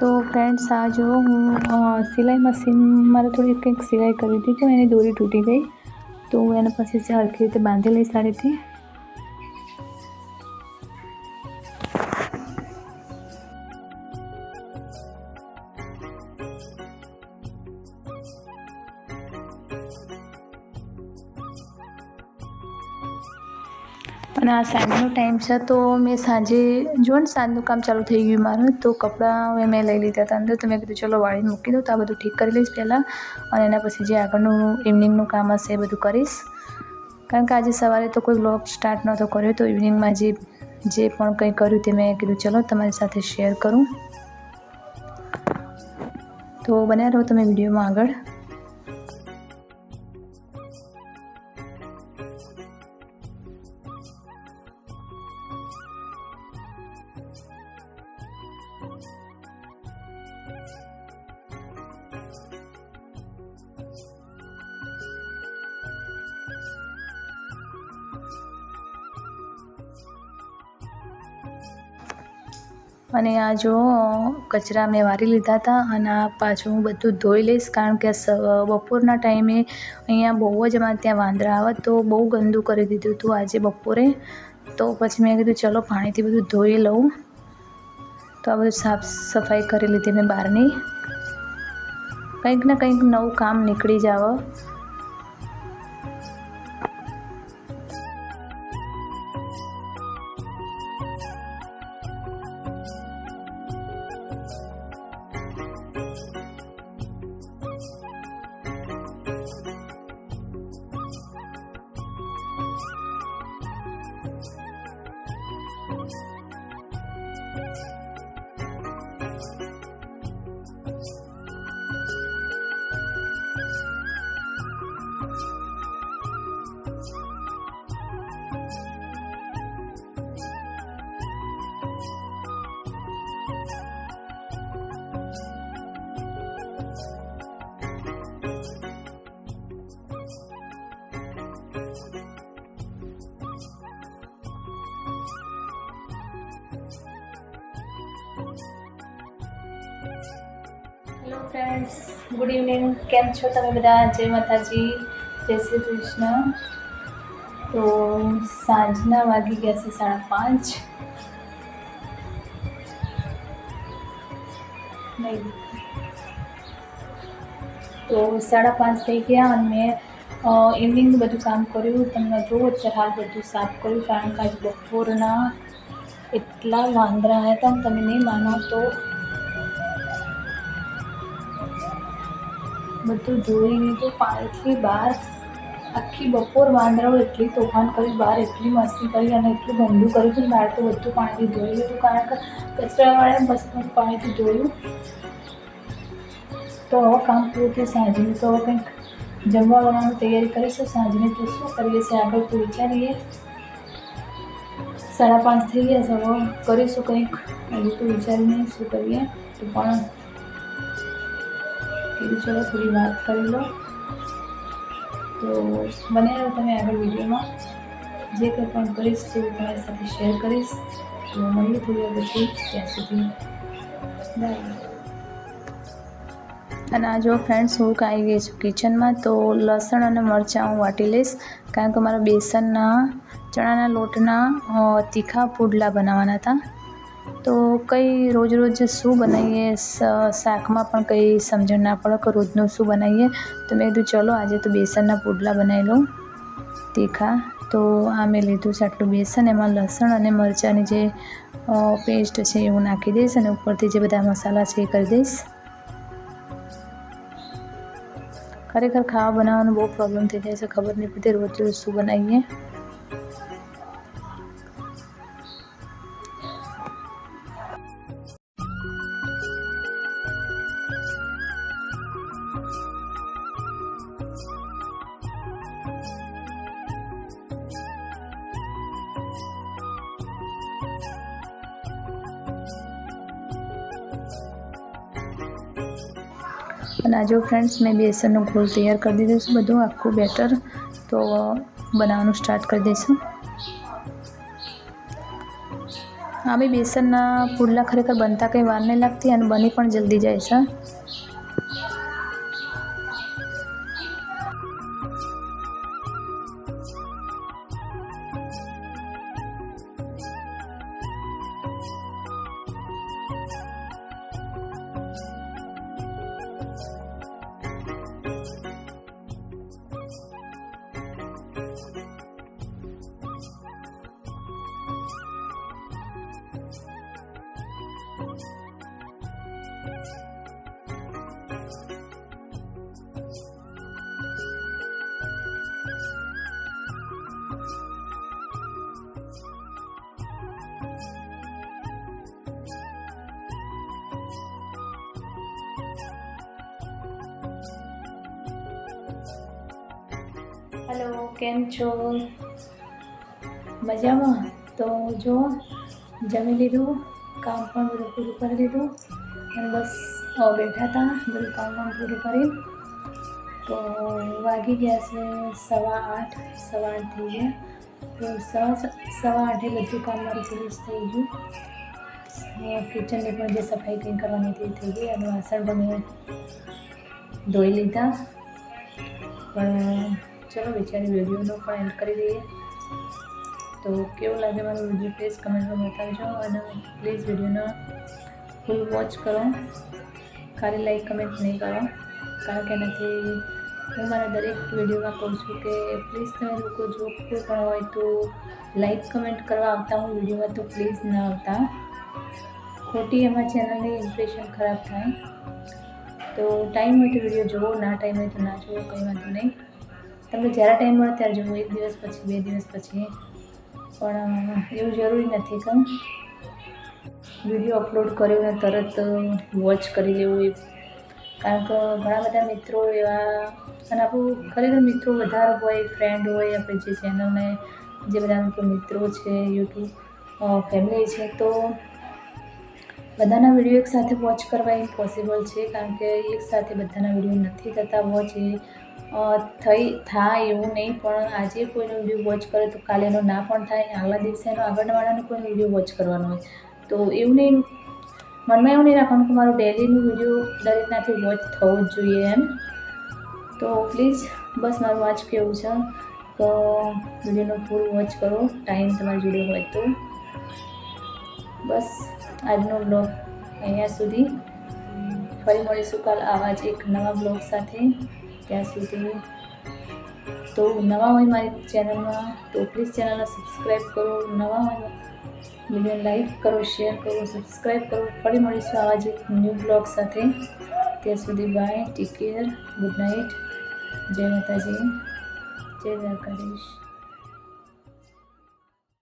તો ફ્રેન્ડ્સ આ જો હું સિલાઈ મશીન મારે થોડી કંઈક સિલાઈ કરી હતી તો એની દોરી તૂટી ગઈ. તો હું એને પછી સરખી રીતે બાંધી લઈશ આ અને આ સાંજનો ટાઈમ છે તો મેં સાંજે, જો ને સાંજનું કામ ચાલુ થઈ ગયું મારું, તો કપડાં હવે મેં લઈ લીધા હતા અંદર, તો મેં કીધું ચલો વાળીને મૂકી દઉં, તો આ બધું ઠીક કરી લઈશ પહેલાં, અને એના પછી જે આગળનું ઇવનિંગનું કામ હશે એ બધું કરીશ. કારણ કે આજે સવારે તો કોઈ બ્લોગ સ્ટાર્ટ નહોતો કર્યો, તો ઇવનિંગમાં જે જે પણ કંઈ કર્યું તે મેં કીધું ચલો તમારી સાથે શેર કરું. તો બન્યા રહો તમે વિડીયોમાં આગળ. અને આ જો કચરા મેં વારી લીધા હતા અને આ પાછું હું બધું ધોઈ લઈશ કારણ કે બપોરના ટાઈમે અહીંયા બહુ જ અમારે ત્યાં વાંદરા આવે તો બહુ ગંદુ કરી દીધું હતું આજે બપોરે. તો પછી મેં કીધું ચલો પાણીથી બધું ધોઈ લઉં. તો આ બધું સાફ સફાઈ કરી લીધી મેં બહારની. કંઈક ને કંઈક નવું કામ નીકળી જ હેલો ફ્રેન્ડ્સ ગુડ ઇવનિંગ કેમ છો તમે બધા જય માતાજી જય શ્રી કૃષ્ણ તો સાંજના વાગી ગયા છે સાડા પાંચ નહીં તો સાડા પાંચ થઈ ગયા અને મેં ઇવનિંગનું બધું કામ કર્યું તમને જોવો અત્યારે હાલ બધું સાફ કર્યું કારણ કે આજ બપોરના એટલા વાંદરા આવ્યા હતા તમે નહીં માનો તો બધું જોઈ લીધું. પાણીથી બહાર આખી બપોર વાંદરાઓ એટલી તોફાન કરી, બહાર એટલી મસ્તી કરી અને એટલું ગંદુ કર્યું હતું બહાર તો બધું પાણીથી ધોઈ લીધું. કારણ કે કચરાવાળાને બસ પાણીથી ધોયું. તો હવે કામ પૂરું થયું સાંજનું. તો હવે કંઈક જમવા બનાવવાની તૈયારી કરીશું. સાંજને તો શું કરીએ? છીએ આગળ તો વિચારીએ. સાડા પાંચ થઈ ગયા છે. હવે કરીશું કંઈક. હજુ તો વિચારીને શું કરીએ. તો પણ કીધું, ચલો, થોડી વાત કરી લો. તો મને તમે આગળ વિડીયોમાં. જે કંઈ પણ કરીશ તે તમારી સાથે શેર કરીશ, તો મળીએ થોડી પછી, ત્યાં સુધી. બાય અને આ જો ફ્રેન્ડ્સ હું આવી ગઈ છું કિચનમાં તો લસણ અને મરચાં હું વાટી લઈશ. કારણ કે મારા બેસનના, ચણાના લોટના તીખા પુડલા બનાવવાના હતા. તો કંઈ રોજ રોજ શું બનાવીએ? શાકમાં પણ કંઈ સમજણ ના પડે કે રોજનું શું બનાવીએ? તો મેં કીધું, ચલો, આજે તો બેસનના પુડલા બનાવી લઉં. તીખા. તો આ મેં લીધું છે આટલું બેસન, એમાં લસણ અને મરચાંની જે પેસ્ટ છે એ હું નાખી દઈશ અને ઉપરથી જે બધા મસાલા છે એ કરી દઈશ. ખરેખર ખાવા બનાવવાનો બહુ પ્રોબ્લેમ થઈ જાય છે. ખબર નહીં પડતી રોજ રોજ શું બનાવીએ. અને આ જો ફ્રેન્ડ્સ મેં બેસનનો ઘોલ તૈયાર કરી દીધો છે બધું, આખું બેટર તો, બનાવવાનું સ્ટાર્ટ કરી દઈશું. આ બી બેસનના પુડલા ખરેખર બનતા કંઈ વાર નહીં લાગતી અને બની પણ જલ્દી જાય છે. હેલો, કેમ છો? મજામાં? તો જો, જમી લીધું, કામ પણ બધું પૂરું કરી દીધું અને બસ બેઠા હતા, બધું કામ પણ પૂરું કરી. તો વાગી ગયા છે સવા આઠ સવા આઠ થઈ ગયા. તો સવા સવા આઠે બધું કામ મારું ફિનિશ થઈ ગયું. કિચનની પણ જે સફાઈ કંઈ કરવાની હતી થઈ ગઈ, અને વાસણ પણ ધોઈ લીધા. પણ ચલો વિચારી વિડીયોનો પણ એન્ડ કરી દઈએ. તો કેવું લાગે મારો વીડિયો પ્લીઝ કમેન્ટમાં બતાવજો અને પ્લીઝ વિડીયોનો ફૂલ વોચ કરો. ખાલી લાઈક કમેન્ટ નહીં કરો. કારણ કે એનાથી હું મારા દરેક વિડીયોમાં કહું છું કે પ્લીઝ તમે લોકો જો કોઈ પણ હોય તો લાઈક કમેન્ટ કરવા આવતા હું વિડીયોમાં તો પ્લીઝ ના આવતા. ખોટી એમાં ચેનલની ઇમ્પ્રેશન ખરાબ થાય. તો ટાઈમ હોય તો વીડિયો જોવો, ના ટાઈમ હોય તો ના જોવો, કંઈ વાંધો નહીં. તમને જ્યારે ટાઈમ મળે ત્યારે જુઓ, એક દિવસ પછી, બે દિવસ પછી. પણ એવું જરૂરી નથી કે વીડિયો અપલોડ કર્યો ને તરત વોચ કરી લેવું એ. કારણ કે ઘણા બધા મિત્રો એવા, અને આપણું ખરેખર મિત્રો વધારે હોય ફ્રેન્ડ હોય આપણે જે ચેનલને જે બધા મિત્રો છે યુટ્યુબ ફેમિલી છે, તો બધાના વીડિયો એક સાથે વોચ કરવા ઇમ્પોસિબલ છે. કારણ કે એક સાથે બધાના વીડિયો નથી થતા વોચ એ થઈ, થાય એવું નહીં, પણ આજે કોઈનો વીડિયો વોચ કરે તો કાલે એનો ના પણ થાય, આગલા દિવસે એનો આગળવાળાનો કોઈનો વીડિયો વોચ કરવાનો હોય. તો એવું નહીં, મનમાં એવું નહીં રાખવાનું કે મારો ડેલીનો વીડિયો દરેકનાથી વોચ થવો જ જોઈએ એમ. તો પ્લીઝ બસ મારું આ જ કહેવું છે કે વિડીયોનો ફૂલ વોચ કરો ટાઈમ તમારી જોડે હોય તો. બસ આજનો બ્લોગ અહીંયા સુધી. ફરી મળીશું કાલ આવા જ એક નવા બ્લોગ સાથે. ત્યાં સુધી તો નવા હોય મારી ચેનલમાં, તો પ્લીઝ ચેનલને સબસ્ક્રાઈબ કરો, નવા હોય વીડિયો લાઈક કરો શેર કરો સબસ્ક્રાઈબ કરો. ફરી મળીશું આવા જ ન્યૂ બ્લોગ સાથે. ત્યાં સુધી bye take care good night જય માતાજી, જય દ્વારકાધીશ.